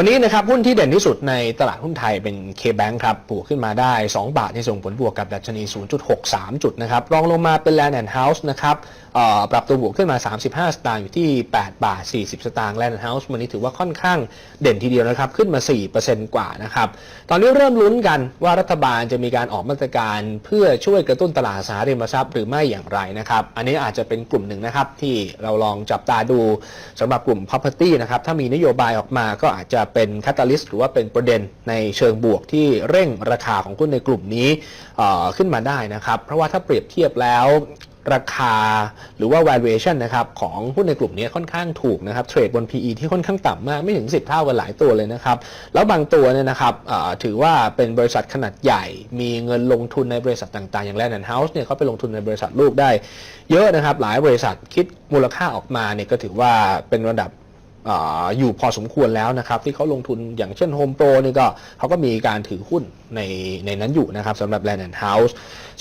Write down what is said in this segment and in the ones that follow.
วันนี้นะครับหุ้นที่เด่นที่สุดในตลาดหุ้นไทยเป็น K-Bank ครับบวกขึ้นมาได้ 2 บาทที่ส่งผลบวกกับดัชนี 0.63 จุดนะครับรองลงมาเป็น Land and House นะครับปรับตัวบวกขึ้นมา 35 สตางค์อยู่ที่ 8 บาท 40 สตางค์ Land and House วันนี้ถือว่าค่อนข้างเด่นทีเดียวนะครับขึ้นมา 4%กว่านะครับตอนนี้เริ่มลุ้นกันว่ารัฐบาลจะมีการออกมาตรการเพื่อช่วยกระตุ้นตลาดสหาริมทรัพย์หรือไม่อย่างไรนะครับอันนี้อาจจะเป็นกลุ่มหนึ่งนะครับที่เราลองจับตาดูสำหรับกลุ่ม property นะครับถ้ามีนโยบายออกมาก็อาจจะเป็น catalyst หรือว่าเป็นประเด็นในเชิงบวกที่เร่งราคาของหุ้นในกลุ่มนี้ขึ้นมาได้นะครับ เพราะว่าถ้าเปรียบเทียบแล้วราคาหรือว่า valuation นะครับของหุ้นในกลุ่มนี้ค่อนข้างถูกนะครับเทรดบน PE ที่ค่อนข้างต่ำมากไม่ถึง 10 เท่ากันหลายตัวเลยนะครับ แล้วบางตัวเนี่ยนะครับถือว่าเป็นบริษัทขนาดใหญ่ มีเงินลงทุนในบริษัทต่างๆ อย่าง Land and House เนี่ยเขาไปลงทุนในบริษัทลูกได้ เยอะนะครับหลายบริษัทคิดมูลค่าออกมาเนี่ยก็ถือว่าเป็นระดับ อยู่พอสมควรแล้วนะครับที่เขาลงทุนอย่างเช่น Home Pro นี่ก็เขาก็มีการถือหุ้นในในนั้นอยู่นะครับสำหรับ Land and House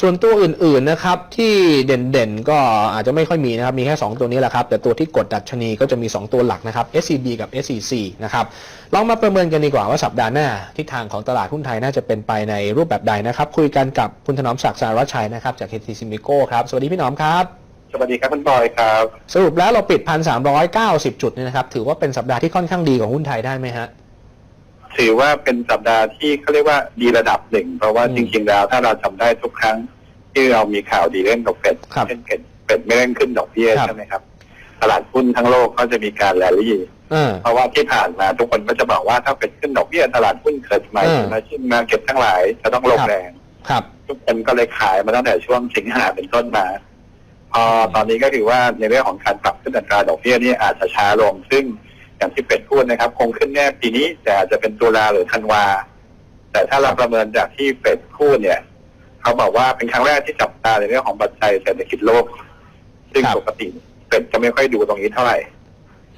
ส่วนตัวอื่นๆนะครับที่เด่นๆ ก็อาจจะไม่ค่อยมีนะครับมีแค่ 2 ตัวนี้แหละครับ แต่ตัวที่กดดัชนีก็จะมี 2 ตัวหลักนะครับ SCB กับ SCC นะครับลองมาประเมินกันดีกว่าว่าสัปดาห์หน้าทิศทางของตลาดหุ้นไทยน่าจะเป็นไปในรูปแบบใดนะครับคุยกันกับคุณถนอมศักดิ์สารวัชชัยนะครับจาก KT s i m i c o ครับสวัสดีพี่หนอมครับ สวัสดีครับคุณบอยครับ สรุปแล้วเราปิด1,390จุดเนี่ยนะครับ ถือว่าเป็นสัปดาห์ที่ค่อนข้างดีของหุ้นไทยได้ไหมฮะ ถือว่าเป็นสัปดาห์ที่เขาเรียกว่าดีระดับหนึ่ง เพราะว่าอืมจริง ๆ แล้วถ้าเราจำได้ทุกครั้ง ที่เรามีข่าวดีเรื่องดอกเฟดครับเช่นเฟดเฟดไม่เร่งขึ้นดอกเบี้ยครับ ใช่ไหมครับ ตลาดหุ้นทั้งโลกก็จะมีการแรลลี่เออเพราะว่าที่ผ่านมาทุกคนก็จะบอกว่าถ้าเฟดขึ้นดอกเบี้ยตลาดหุ้นเกิดใหม่อืม มาชิ้นมาเก็บทั้งหลายจะต้องลงครับแรง ครับ ทุกคนก็เลยขายมาตั้งแต่ช่วงสิงหาเป็นต้นมา พอตอนนี้ก็ถือว่าในเรื่องของการปรับขึ้นอัตราดอกเบี้ยนี่อาจจะช้าลง ซึ่งอย่างที่เป็ดพูดนะครับ คงขึ้นแน่ปีนี้แต่อาจจะเป็นตุลาหรือธันวา แต่ถ้าเราประเมินจากที่เป็ดพูดเนี่ยเขาบอกว่าเป็นครั้งแรกที่จับตาในเรื่องของปัจจัยเศรษฐกิจโลก ซึ่งครับปกติเป็ดจะไม่ค่อยดูตรงนี้เท่าไหร่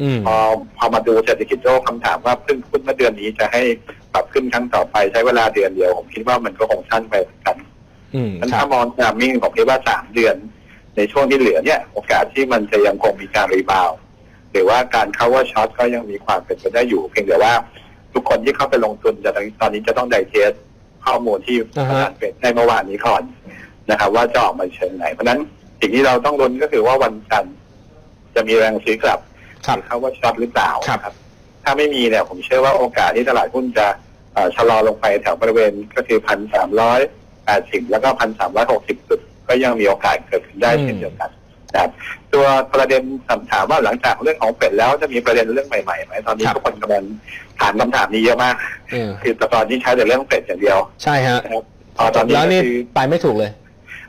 อืมพอพอมาดูเศรษฐกิจโลกคำถามว่าเพิ่งขึ้นเมื่อเดือนนี้จะให้ปรับขึ้นครั้งต่อไปใช้เวลาเดือนเดียวผมคิดว่ามันก็คงสั้นไปเหมือนกันอืมนั้นครัถ้าบมองตามมิ่งผมคิดว่าสามเดือน ในช่วงที่เหลือเนี่ย โอกาสที่มันจะยังคงมีการรีบาวด์หรือว่าการเข้าว่าช็อตก็ยังมีความเป็นไปได้อยู่ เพียงแต่ว่าทุกคนที่เข้าไปลงทุนจะตอนนี้จะต้องไดเทสข้อมูลที่อ่าประฮะธานเป็นในเมื่อวานนี้ก่อนนะครับ ว่าจะออกมาเชิงไหน เพราะฉะนั้นสิ่งที่เราต้องลุ้นก็คือว่าวันจันทร์จะมีแรงซื้อกลับครับหรือเข้าว่าช็อตหรือเปล่าครับนะถ้าไม่มีเนี่ยผมเชื่อว่าโอกาสที่ตลาดหุ้นจะเอ่อชะลอลงไปแถวบริเวณก็คือพันสามร้อยแปดสิบแล้วก็พันสามร้อยหกสิบจุด ก็ยังมีโอกาสเกิดขึ้นได้อืมเช่นเดียวกันนะครับตัวประเด็นคำถามว่าหลังจากเรื่องของเป็ดแล้วจะมีประเด็นเรื่องใหม่ๆไหมตอนนี้ทุกคนกำลังถามคำถามนี้เยอะมาก เออคือตอนนี้ใช้แต่เรื่องเป็ดอย่างเดียวใช่ฮะนะครับพอตอนนี้แล้วก็นี่คือไปไม่ถูกเลย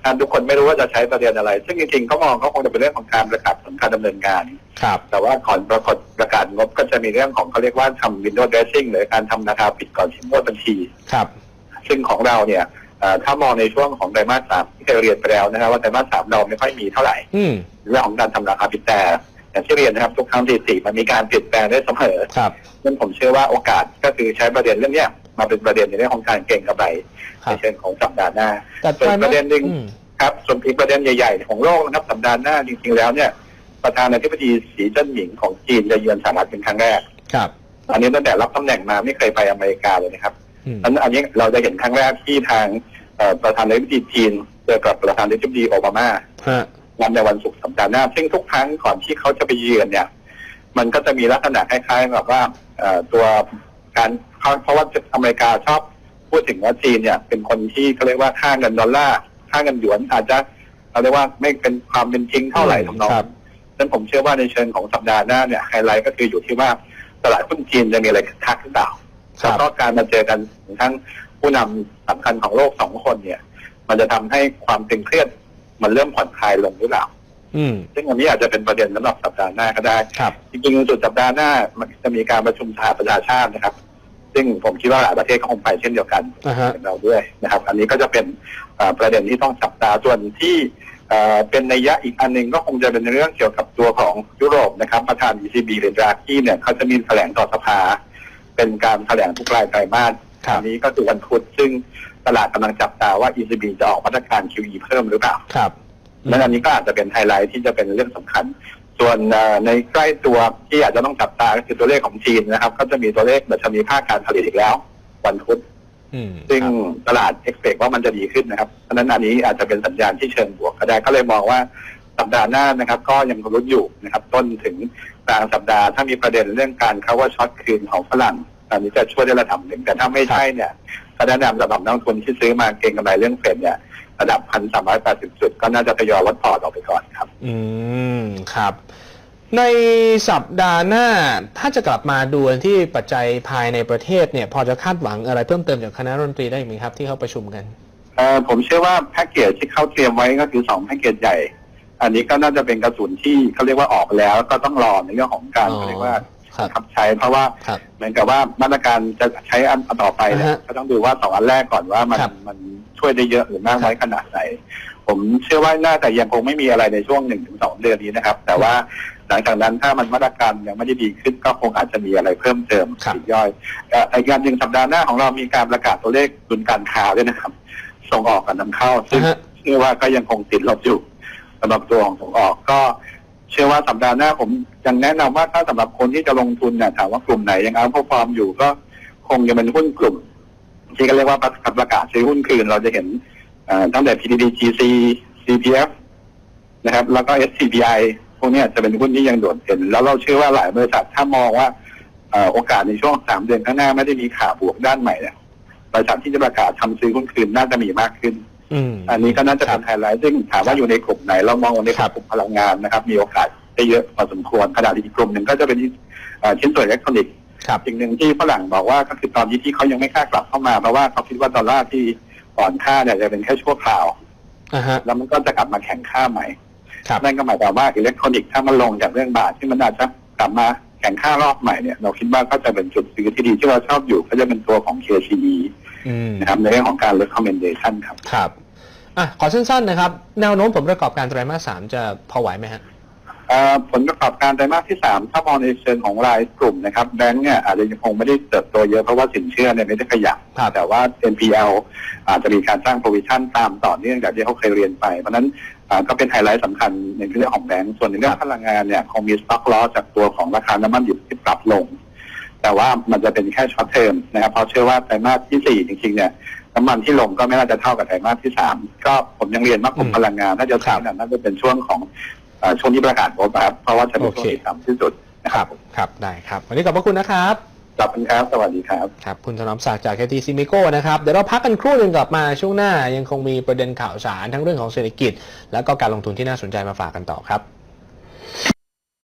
อ่าทุกคนไม่รู้ว่าจะใช้ประเด็นอะไร ซึ่งจริงๆเขามองเขาคงจะเป็นเรื่องของการประกาศผลการดำเนินการครับ แต่ว่าก่อนประกาศประกาศงบก็จะมีเรื่องของเขาเรียกว่าทำ window dressing หรือการทำราคาปิดก่อนสิ้นงวดบัญชี ครับ ซึ่งของเราเนี่ยเอ่อ ถ้ามองในช่วงของไตรมาสสามที่เคยเรียนไปแล้วนะครับว่าไตรมาสสามเราไม่ค่อยมีเท่าไหร่อืมเรื่องของการทำราคาปิดแต่อย่างที่เรียนนะครับทุกครั้งที่สี่มันมีการเปลี่ยนแปลงได้เสมอครับซึ่งผมเชื่อว่าโอกาสก็คือใช้ประเด็นเรื่องเนี้ยมาเป็นประเด็นในเรื่องของการเก็งกำไรครัในบเชิงของสัปดาห์หน้าแต่ส่วนไตรมาสประเด็นหนึ่งอืมครับส่วนอีกประเด็นใหญ่ๆ ของโลกนะครับสัปดาห์หน้าจริงๆแล้วเนี่ย ประธานาธิบดีสีจิ้นผิงของจีนจะเยือนสหรัฐเป็นครั้งแรก ครับอันนี้ตั้งแต่รับตำแหน่งมาไม่เคยไปอเมริกาเลยนะครับ อืมอันอันนี้เราจะเห็นครั้งแรกที่ทางเอ่อประธานาธิบดีจีนเจอกับประธานาธิบดีโอบามาฮะวันในวันศุกร์สัปดาห์หน้า ซึ่งทุกครั้งก่อนที่เขาจะไปเยือนเนี่ย มันก็จะมีลักษณะคล้ายๆแบบว่าเอ่อตัวการเขาเพราะว่าอเมริกาชอบพูดถึงว่าจีนเนี่ย เป็นคนที่เขาเรียกว่าค่าเงินดอลลาร์ค่าเงินหยวนอาจจะเราเรียกว่าไม่เป็นความเป็นจริงเท่าไหร่ทำนองครับนั้นผมเชื่อว่าในเชิงของสัปดาห์หน้าเนี่ยไฮไลท์ก็คืออยู่ที่ว่าตลาดหุ้นจีนจะมีอะไรคึกคักหรือเปล่า ครัแล้วบก็การมาเจอกันของทั้งผู้นำสำคัญของโลกสองคนเนี่ย มันจะทำให้ความตึงเครียดมันเริ่มผ่อนคลายลงหรือเปล่า อืมซึ่งอันนี้อาจจะเป็นประเด็นสำหรับสัปดาห์หน้าก็ได้ ครับจริงๆสุดสัปดาห์หน้ามันจะมีการประชุมสหประชาชาตินะครับ ซึ่งผมคิดว่าหลายประเทศก็คงไปเช่นเดียวกันอ่าฮะเราด้วยนะครับ อันนี้ก็จะเป็นเอ่อประเด็นที่ต้องจับตาส่วนที่เอ่อเป็นนัยยะอีกอันหนึ่งก็คงจะเป็นเรื่องเกี่ยวกับตัวของยุโรปนะครับประธาน ECB เรนดรากี้เนี่ยเขาจะมีแถลงต่อสภา เป็นการแถลงทุกรายไตรมาสครับ อันนี้ก็คือวันพุธซึ่งตลาดกำลังจับตาว่า ECB จะออกมาตรการ QE เพิ่มหรือเปล่า ครับ และอันนี้ก็อาจจะเป็นไฮไลท์ที่จะเป็นเรื่องสำคัญ ส่วนเอ่อในใกล้ตัวที่อาจจะต้องจับตาก็คือตัวเลขของจีนนะครับ ก็จะมีตัวเลขดัชนีภาคการผลิตอีกแล้ว วันพุธอืมซึ่งครับตลาด expect ว่ามันจะดีขึ้นนะครับเพราะฉะนั้นอันนี้อาจจะเป็นสัญญาณที่เชิงบวกก็ได้ก็เลยมองว่า สัปดาห์หน้านะครับ ก็ยังรุ้นอยู่นะครับ ต้นถึงกลางสัปดาห์ถ้ามีประเด็นเรื่องการ cover short คืนของฝรั่งอันนี้จะช่วยได้ระดับหนึ่งแต่ถ้าไม่ใช่เนี่ยก็แนะนำสำหรับนักลงทุนที่ซื้อมาเก็งกำไรเรื่องเฟดเนี่ยระดับพันสามร้อยแปดสิบจุด ก็น่าจะทยอยลดพอร์ตออกไปก่อนครับ อืมครับ ในสัปดาห์หน้า ถ้าจะกลับมาดูที่ปัจจัยภายในประเทศเนี่ย พอจะคาดหวังอะไรเพิ่มเติมจากคณะรัฐมนตรีได้ไหมครับที่เขาประชุมกันเอ่อผมเชื่อว่าแพ็กเกจที่เขาเตรียมไว้ก็คือสองแพ็กเกจใหญ่ อันนี้ก็น่าจะเป็นกระสุนที่เขาเรียกว่าออกแล้วก็ต้องรอในเรื่องของการอ๋อเขาเรียกว่าครับขับใช้ เพราะว่าครับเหมือนกับว่ามาตรการจะใช้อันต่อไปเนี่ยอ่าฮะก็ต้องดูว่าสองอันแรกก่อนว่ามันครับมันช่วยได้เยอะหรือมากครับ น้อยขนาดไหน ผมเชื่อว่าน่าจะยังคงไม่มีอะไรในช่วงหนึ่งถึงสองเดือนนี้นะครับ แต่ว่าหลังจากนั้นถ้ามันมาตรการยังไม่ได้ดีขึ้นก็คงอาจจะมีอะไรเพิ่มเติมครับ ปลีกย่อยเอ่ออีกการหนึ่งสัปดาห์หน้าของเรามีการประกาศตัวเลขดุลการค้าด้วยนะครับ ส่งออกกับนำเข้าซึ่ง นะฮะ เชื่อว่าก็ยังคงติดลบอยู่ สำหรับตัวของส่งออกก็เชื่อว่าสัปดาห์หน้าผมยังแนะนำว่าถ้าสำหรับคนที่จะลงทุนเนี่ยถามว่ากลุ่มไหนยังเอาพอฟอร์มอยู่ก็คงจะเป็นหุ้นกลุ่ม ที่ก็เรียกว่าประกาศซื้อหุ้นคืน เราจะเห็นตั้งแต่ PDDGC CPF นะครับ แล้วก็ SCBI พวกนี้จะเป็นหุ้นที่ยังโดดเด่นแล้วเราเชื่อว่าหลายบริษัทถ้ามองว่าโอกาสในช่วงสามเดือนข้างหน้าไม่ได้มีขาบวกด้านใหม่เนี่ยบริษัทที่จะประกาศทำซื้อหุ้นคืนน่าจะมีมากขึ้น อืมอันนี้ก็น่าจะครัเป็บนไฮไลท์ซึ่งถามว่าอยู่ในกลุ่มไหน เรามองในครับกลุ่มพลังงานนะครับ มีโอกาสได้เยอะพอสมควรขณะที่อีกกลุ่มหนึ่งก็จะเป็นเอ่อชิ้นส่วนอิเล็กทรอนิกส์ครับสิ่งหนึ่งที่ฝรั่งบอกว่าก็คือตอนนี้ที่เขายังไม่กล้ากลับเข้ามาเพราะว่าเขาคิดว่าดอลลาร์ที่อ่อนค่าเนี่ยจะเป็นแค่ชั่วคราวอ่าฮะแล้วมันก็จะกลับมาแข่งค่าใหม่ครับนั่นก็หมายความว่าอิเล็กทรอนิกส์ถ้ามันลงจากเรื่องบาทที่มันอาจจะกลับมาแข่งค่ารอบใหม่เนี่ยเราคิดว่าก็จะเป็นจุดซื้อที่ดีที่เราชอบอยู่ก็จะเป็นตัวของ KCE อืม นะครับในเรื่องของการ recommendation ครับครับอะขอสั้นๆนะครับ แนวโน้มผลประกอบการไตรมาสสามจะพอไหวไหมฮะเอ่อผลประกอบการไตรมาสที่สามถ้ามองในเชิงของรายกลุ่มนะครับแบงก์เนี่ยอาจจะยังคงไม่ได้เติบโตเยอะ เพราะว่าสินเชื่อเนี่ยไม่ได้ขยับครับแต่ว่า NPL อาจจะมีการสร้าง provision ตามต่อเนื่องจากที่เขาเคยเรียนไป เพราะฉะนั้นอ่าก็เป็นไฮไลท์สำคัญในเรื่องของแบงก์ส่วนในเรื่องพลังงานเนี่ยคงมี stock loss จากตัวของราคาน้ำมันดิบที่ปรับลง แต่ว่ามันจะเป็นแค่ช็อตเทอมนะครับเพราะเชื่อว่าไตรมาสที่สี่จริงๆเนี่ยน้ำมันที่ลงก็ไม่น่าจะเท่ากับไตรมาสที่สามก็ผมยังเรียนว่ากลุ่มอืมพลังงานน่าจะครับขนาดน่าจะเป็นช่วงของเอ่อช่วงที่ประกาศงบครับเพราะว่าจะเป็นช่วงโอเคที่ต่ำที่สุดนะคครัรับบครับได้ครับวันนี้ขอบพระคุณนะครับขอบคุณครับ สวัสดีครับ ครับ คุณถนอมศักดิ์จาก KTC m i c o นะครับ เดี๋ยวเราพักกันครู่หนึ่งกลับมาช่วงหน้ายังคงมีประเด็นข่าวสารทั้งเรื่องของเศรษฐกิจ แล้วก็การลงทุนที่น่าสนใจมาฝากกันต่อครับ